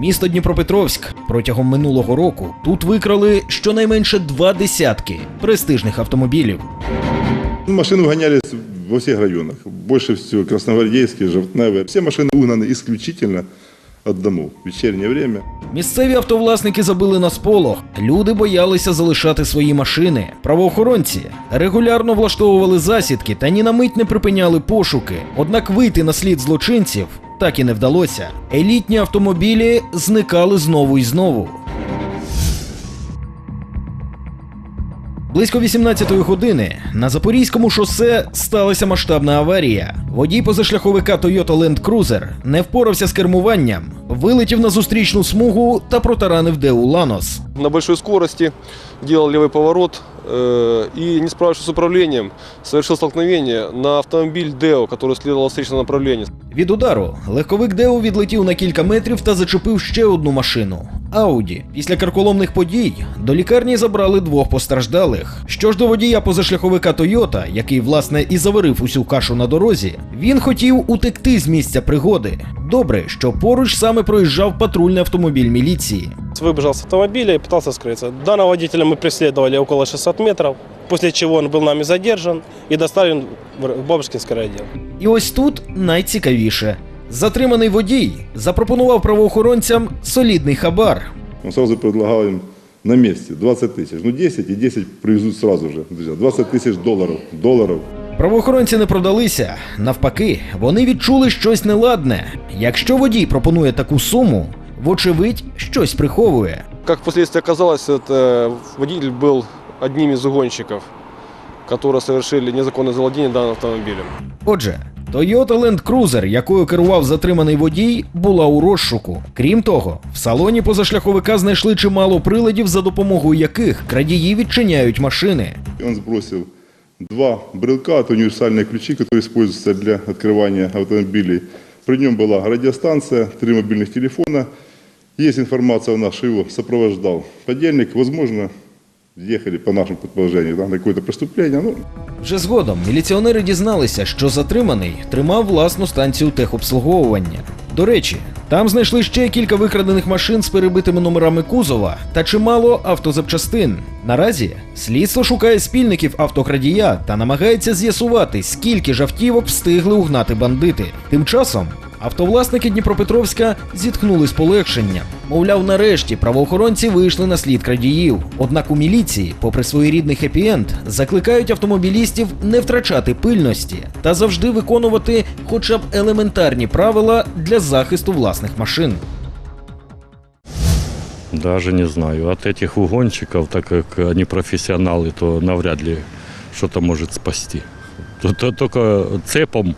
Місто Дніпропетровськ протягом минулого року тут викрали щонайменше два десятки престижних автомобілів. Ну, Машины угонялись во всех районах. Больше всего Красногвардейский, Жовтневый. Все машины угнаны исключительно от домов в вечернее время. Місцеві автовласники забили на сполох. Люди боялися залишати свої машини. Правоохоронці регулярно влаштовували засідки та ні на мить не припиняли пошуки. Однак вийти на слід злочинців так і не вдалося. Елітні автомобілі зникали знову і знову. Близько 18-ї години на Запорізькому шосе сталася масштабна аварія. Водій позашляховика Toyota Land Cruiser не впорався з кермуванням, вилетів на зустрічну смугу та протаранив Деу Ланос. на большой скорости, делал левый поворот и, не справившись с управлением, совершил столкновение на автомобиль Део, который следовал в встречном. Від удару легковик Деу відлетів на кілька метрів та зачепив ще одну машину Ауді. Після карколомних подій до лікарні забрали двох постраждалих. Що ж до водія позашляховика Тойота, який власне і заварив усю кашу на дорозі, він хотів утекти з місця пригоди. Добре, що поруч саме проїжджав патрульний автомобіль міліції. Выбежал с автомобиля и пытался скрыться. Данного водителя мы преследовали около 600 метров, после чего он был нами задержан и доставлен в Бабушкинский райотдел. І ось тут найцікавіше. Затриманий водій запропонував правоохоронцям солідний хабар. Он сразу предлагал им на месте 20 тысяч. Ну 10 и 10 привезут сразу же. Друзья, 20 тысяч долларов. Долларов. Правоохоронці не продалися. Навпаки, вони відчули щось неладне. Якщо водій пропонує таку суму, вочевидь, щось приховує. Как впоследствии оказалось, это водитель был одним из угонщиков, которые совершили незаконное завладение данным автомобилем. Отже, Toyota Land Cruiser, якою керував затриманий водій, була у розшуку. Крім того, в салоні позашляховика знайшли чимало приладів, за допомогою яких крадії відчиняють машини. И он сбросил два брелка, это универсальные ключи, которые используются для открывания автомобилей. При нем была радиостанция, три мобильных телефона. Есть информация у нас, что его сопровождал подельник. Возможно, ехали по нашим предположениям да, на какое-то преступление. Ну, Вже згодом міліціонери дізналися, що затриманий тримав власну станцію техобслуговування. До речі, там знайшли ще кілька викрадених машин з перебитими номерами кузова та чимало автозапчастин. Наразі слідство шукає спільників автокрадія та намагається з'ясувати, скільки ж автівок встигли угнати бандити. Тим часом автовласники Дніпропетровська зітхнули з полегшенням. Мовляв, нарешті правоохоронці вийшли на слід крадіїв. Однак у міліції, попри своєрідний хеппі-енд, закликають автомобілістів не втрачати пильності та завжди виконувати хоча б елементарні правила для захисту власних машин. Даже не знаю. От этих угонщиков, так как они профессионалы, то навряд ли что-то может спасти. То- то Только цепом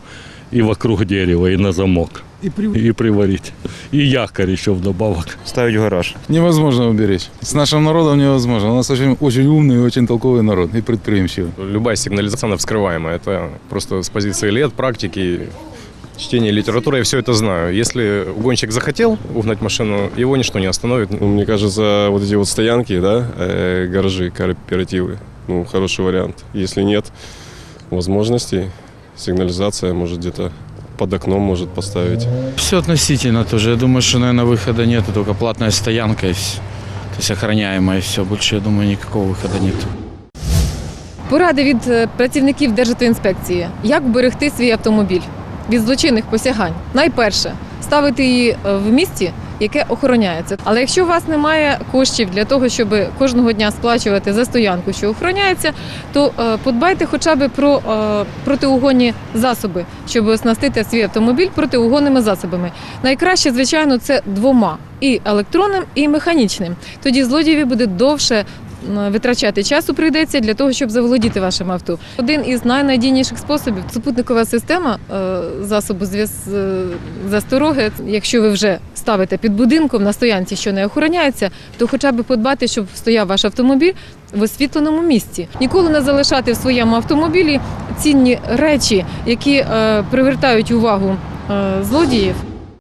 и вокруг дерева, и на замок. И, приварить. И якорь еще вдобавок. ставить в гараж. Невозможно уберечь. С нашим народом невозможно. У нас очень, очень умный и очень толковый народ и предприимчивый. Любая сигнализация она вскрываемая. Это просто с позиции лет, практики, чтения литературы я все это знаю. Если угонщик захотел угнать машину, его ничто не остановит. Мне кажется, вот эти вот стоянки, да, э, гаражи, кооперативы, ну, хороший вариант. Если нет возможностей, сигнализация может где-то под окном может поставить. Все относительно тоже. Я думаю, что, наверное, выхода нет, только платная стоянка и все. То есть охраняемая и все. Больше, я думаю, никакого выхода нет. Поради від е, працівників Державтоінспекції. Як берегти свій автомобіль від злочинних посягань? Найперше ставити її е, в місті, яке охороняється. Але якщо у вас немає коштів для того, щоб кожного дня сплачувати за стоянку, що охороняється, то е, подбайте хоча б про е, протиугонні засоби, щоб оснастити свій автомобіль протиугонними засобами. Найкраще, звичайно, це двома і електронним, і механічним. Тоді злодієві буде довше витрачати часу прийдеться для того, щоб заволодіти вашим авто. Один із найнадійніших способів супутникова система е, засобу зв'яз е, застороги. Якщо ви вже ставите під будинком на стоянці, що не охороняється, то хоча б подбати, щоб стояв ваш автомобіль в освітленому місці. Ніколи не залишати в своєму автомобілі цінні речі, які е, привертають увагу е, злодіїв.